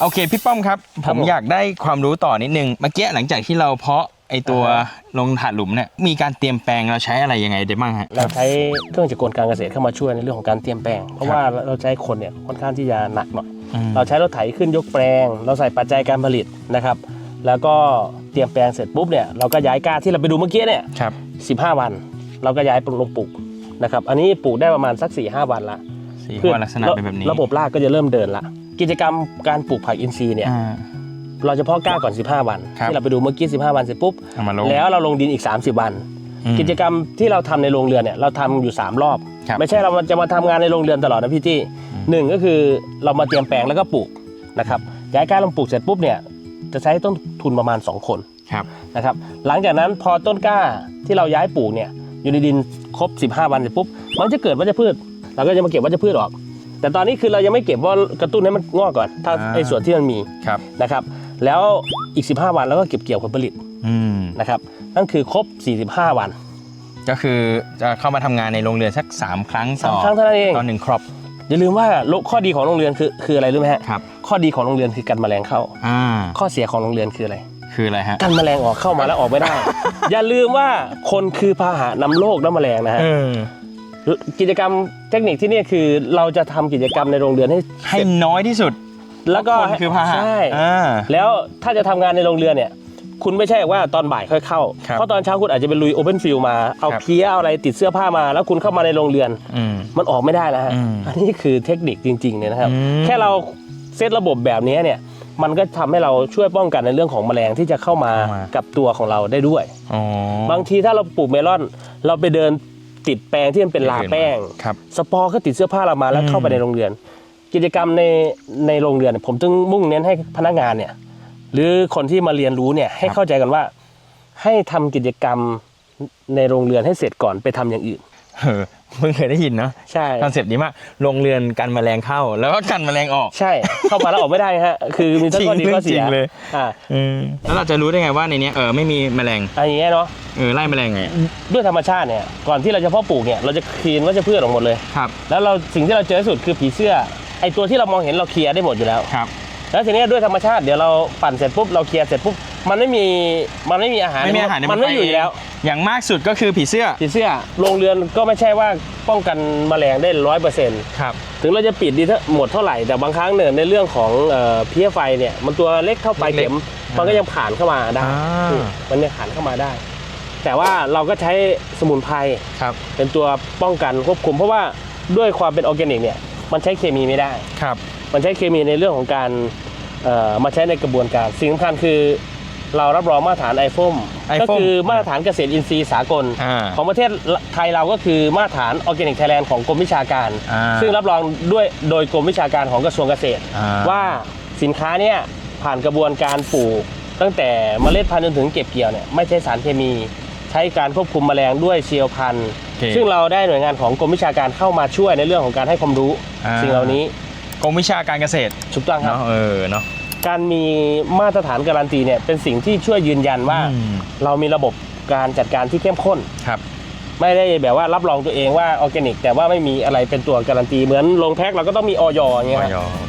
โอเคพี่ป้อมครับคผรับมผมอยากได้ความรู้ต่อนิดนึงเมื่อกี้หลังจากที่เราเพาะไอตัวอ่าฮะลงถาดหลุมเนี่ยมีการเตรียมแปลงเราใช้อะไรยังไงได้บ้างฮะเราใช้เครื่องจักรกลการเกษตรเข้ามาช่วยในเรื่องของการเตรียมแปลง เพราะว่าเราใช้คนเนี่ยค่อนข้างที่จะหนักหน่อยอืมเราใช้รถไถขึ้นยกแปลง เราใส่ปัจจัยการผลิตนะครับ แล้วก็เตรียมแปลงเสร็จปุ๊บเนี่ยเราก็ย้ายก้าที่เราไปดูเมื่อกี้เนี่ยครับ15วัน เราก็ย้ายลงปลูกนะครับอันนี้ปลูกได้ประมาณสัก4ีหวันละ สีหัวลักษณะเป็นแบบนี้ ระบบรากก็จะเริ่มเดินละ กิจกรรมการปลูกผักอินทรีย์เนี่ยอ่าเราจะเพาะกล้าก่อน 15 วันครับที่เราไปดูเมื่อกี้ 15 วันเสร็จปุ๊บเอามาลงแล้วเราลงดินอีก 30 วันอืมกิจกรรมที่เราทำในโรงเรือนเนี่ยเราทำอยู่ 3 รอบครับไม่ใช่เราจะมาทำงานในโรงเรือนตลอดนะพี่ที่หนึ่งก็คือเรามาเตรียมแปลงแล้วก็ปลูกนะครับย้ายกล้าลงปลูกเสร็จปุ๊บเนี่ยจะใช้ต้นทุนประมาณ 2 คนครับนะครับหลังจากนั้นพอต้นกล้าที่เราย้ายปลูกเนี่ยอยู่ในดินครบ 15 วันเสร็จปุ๊บมันจะเกิดวัชพืช เราก็จะมาเก็บวัชพืชออก แต่ตอนนี้คือเรายังไม่เก็บว่ากระตุ้นให้มันงอกก่อน ถ้าอ่า ไอ้ส่วนที่มันมีครับนะครับ แล้วอีก 15 วันแล้วก็เก็บเกี่ยวผลผลิตอืมนะครับนั่นคือครบ 45 วันก็คือจะเข้ามาทำงานในโรงเรือนสัก 3 ครั้งต่อสามครั้งเท่านั้นเองต่อหนึ่งครอบอย่าลืมว่าโรคข้อดีของโรงเรือนคือคืออะไรรู้ไหมฮะครับข้อดีของโรงเรือนคือกันแมลงเข้า อ่าข้อเสียของโรงเรือนคืออะไร คืออะไรฮะกันแมลงออกเข้ามาแล้วออกไม่ได้ อย่าลืมว่าคนคือพาหะนำโรคและแมลงนะฮะ เออกิจกรรม เทคนิคที่นี่คือเราจะทำกิจกรรมในโรงเรือนให้ให้น้อยที่สุด แล้วก็คนคือพาหะใช่อ่า แล้วถ้าจะทำงานในโรงเรือนเนี่ย คุณไม่ใช่ว่าตอนบ่ายค่อยเข้า ครับเพราะตอนเช้าคุณอาจจะไปลุยโอเพนฟิลมา เอาครับ เพี้ยเอาอะไรติดเสื้อผ้ามา แล้วคุณเข้ามาในโรงเรือน อืม มันออกไม่ได้แล้วฮะ อืมอันนี้คือเทคนิคจริงๆเนี่ยนะครับ อืม แค่เราเซตระบบแบบนี้เนี่ย มันก็ทำให้เราช่วยป้องกันในเรื่องของแมลงที่จะเข้ามากับตัวของเราได้ด้วย อ๋อ บางทีถ้าเราปลูกเมลอน เราไปเดิน ติดแปลงที่มันเป็นลาแป้ง ครับ สปอร์ก็ติดเสื้อผ้าเรามาแล้วอืมเข้าไปในโรงเรือนกิจกรรมในในโรงเรือนเนี่ยผมจึงมุ่งเน้นให้พนักงานเนี่ย หรือคนที่มาเรียนรู้เนี่ยให้เข้าใจกันว่า ให้ทำกิจกรรมในโรงเรือนให้เสร็จก่อนไปทำอย่างอื่น เออเพิ่งเคยได้ยินเนาะใช่คอนเซปต์ดีมากโรงเรือนกันแมลงเข้า แล้วก็กันแมลงออก ใช่ เข้ามาแล้วออกไม่ได้ฮะคือมีทั้งข้อดีจริงข้อเสีจริยงเลยอ่าอืมแล้วเราจะรู้ได้ไงว่าในเนี้ยเออไม่มีแมลงอันอย่างเงี้ยเนาะเออไล่แมลงไงด้วยธรรมชาติเนี่ยก่อนที่เราจะเพาะปลูกเนี่ยเราจะคลีนวัชพืชออกหมดเลยครับแล้วเราสิ่งที่เราเจอที่สุดคือผีเสื้อไอตัวที่เรามองเห็นเราเคลียร์ได้หมดอยู่แล้วครับแล้วทีเนี้ยด้วยธรรมชาติเดี๋ยวเราปั่นเสร็จปุ๊บเราเคลียร์เสร็จปุ๊บมันไม่มีมันไม่มีอาหารไม่มีอาหารมันไม่อยู่อยู่แล้ว อย่างมากสุดก็คือผีเสื้อ ผีเสื้อโรงเรือนก็ไม่ใช่ว่าป้องกันแมลงได้ร้อยเปอร์เซ็นต์ครับ ถึงเราจะปิดดีทั้งหมดเท่าไหร่ แต่บางครั้งเนี่ยในเรื่องของเอ่อเพี้ยไฟเนี่ยมันตัวเล็กเท่าปลายเข็มเล็กๆมันก็ยังผ่านเข้ามาได้อ่า อืมมันยังผ่านเข้ามาได้ แต่ว่าเราก็ใช้สมุนไพรครับเป็นตัวป้องกันควบคุม เพราะว่าด้วยความเป็นออร์แกนิกเนี่ยมันใช้เคมีไม่ได้ ครับ มันใช้เคมีในเรื่องของการเอ่อมาใช้ในกระบวนการ สิ่งสำคัญคือ เรารับรองมาตรฐานไอโฟม IFOM ก็คือมาตรฐานเกษตรอินทรีย์สากล อ่าของประเทศไทยเราก็คือมาตรฐานออร์แกนิกไทยแลนด์ของกรมวิชาการ อ่าซึ่งรับรองด้วยโดยกรมวิชาการของกระทรวงเกษตร อ่า ว่าสินค้าเนี่ยผ่านกระบวนการปลูก ตั้งแต่เมล็ดพันธุ์จนถึงเก็บเกี่ยวเนี่ยไม่ใช้สารเคมี ใช้การควบคุมแมลงด้วยเชียวพันธุ์ โอเคซึ่งเราได้หน่วยงานของกรมวิชาการเข้ามาช่วยในเรื่องของการให้ความรู้ อ่า สิ่งเหล่านี้กรมวิชาการเกษตรถูกต้องครับ เนาะเออเนาะ การมีมาตรฐานการันตีเนี่ยเป็นสิ่งที่ช่วยยืนยันว่า อืม เรามีระบบการจัดการที่เข้มข้น ครับ ไม่ได้แบบว่ารับรองตัวเองว่าออร์แกนิก แต่ว่าไม่มีอะไรเป็นตัวการันตีเหมือนลงแพ็คเราก็ต้องมีออยอย่างเงี้ยอครับอยโอ